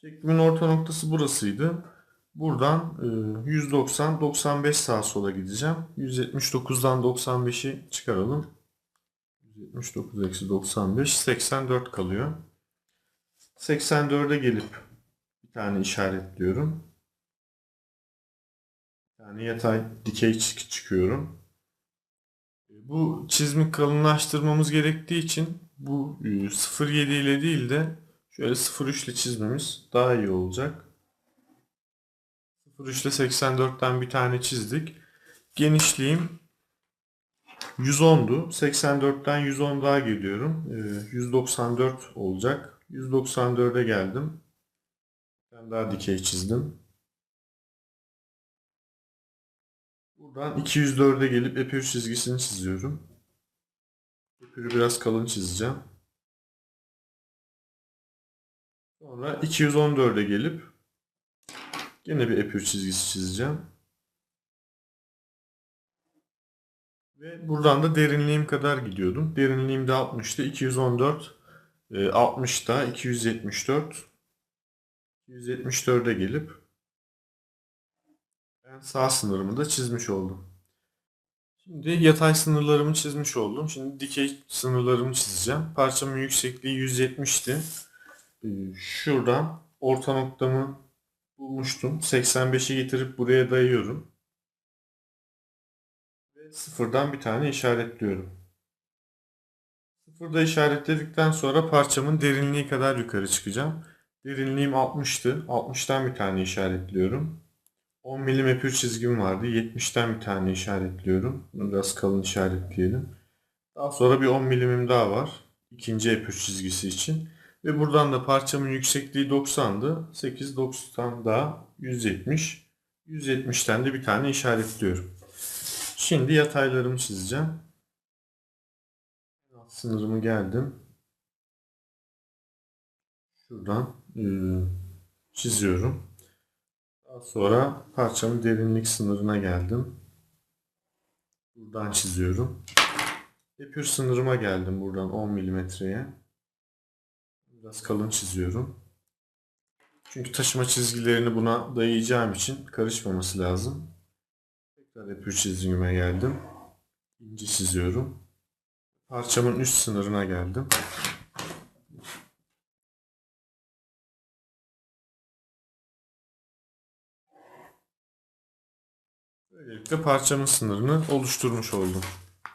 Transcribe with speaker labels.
Speaker 1: Şeklimin orta noktası burasıydı. Buradan e, 190 95 sağa sola gideceğim. 179'dan 95'i çıkaralım. 179 eksi 95 84 kalıyor. 84'e gelip bir tane işaretliyorum. Yani yatay dikey çık- çıkıyorum. Bu çizimi kalınlaştırmamız gerektiği için bu e, 0.7 ile değil de şöyle 0.3 ile çizmemiz daha iyi olacak. 0.3 ile 84'ten bir tane çizdik. Genişliğim 110'du. 84'ten 110 daha geliyorum. E, 194 olacak. 194'e geldim. Ben daha dikey çizdim. Buradan 204'e gelip epür çizgisini çiziyorum. Epürü biraz kalın çizeceğim. Sonra 214'e gelip yine bir epür çizgisi çizeceğim. Ve buradan da derinliğim kadar gidiyordum. Derinliğim de 60'tı. 214 e, 60'da 274 274'e gelip ben sağ sınırımı da çizmiş oldum. Şimdi yatay sınırlarımı çizmiş oldum. Şimdi dikey sınırlarımı çizeceğim. Parçamın yüksekliği 170'ti. Ee, Şuradan orta noktamı bulmuştum. 85'i getirip buraya dayıyorum. Ve sıfırdan bir tane işaretliyorum. Sıfırda işaretledikten sonra parçamın derinliği kadar yukarı çıkacağım. Derinliğim 60'tı. 60'tan bir tane işaretliyorum. 10 milim epür çizgim vardı. 70'ten bir tane işaretliyorum. Biraz kalın işaretleyelim. Daha sonra bir 10 milimim daha var. İkinci epür çizgisi için. Ve buradan da parçamın yüksekliği 90'dı. 8 90 daha 170. 170'ten de bir tane işaretliyorum. Şimdi yataylarımı çizeceğim. Alt sınırımı geldim. Şuradan eee, çiziyorum. Daha sonra parçamın derinlik sınırına geldim. Buradan çiziyorum. Epür sınırıma geldim buradan 10 milimetreye. Biraz kalın çiziyorum. Çünkü taşıma çizgilerini buna dayayacağım için karışmaması lazım. Tekrar epür çizgime geldim. İnce çiziyorum. Parçamın üst sınırına geldim. Böylelikle parçamın sınırını oluşturmuş oldum.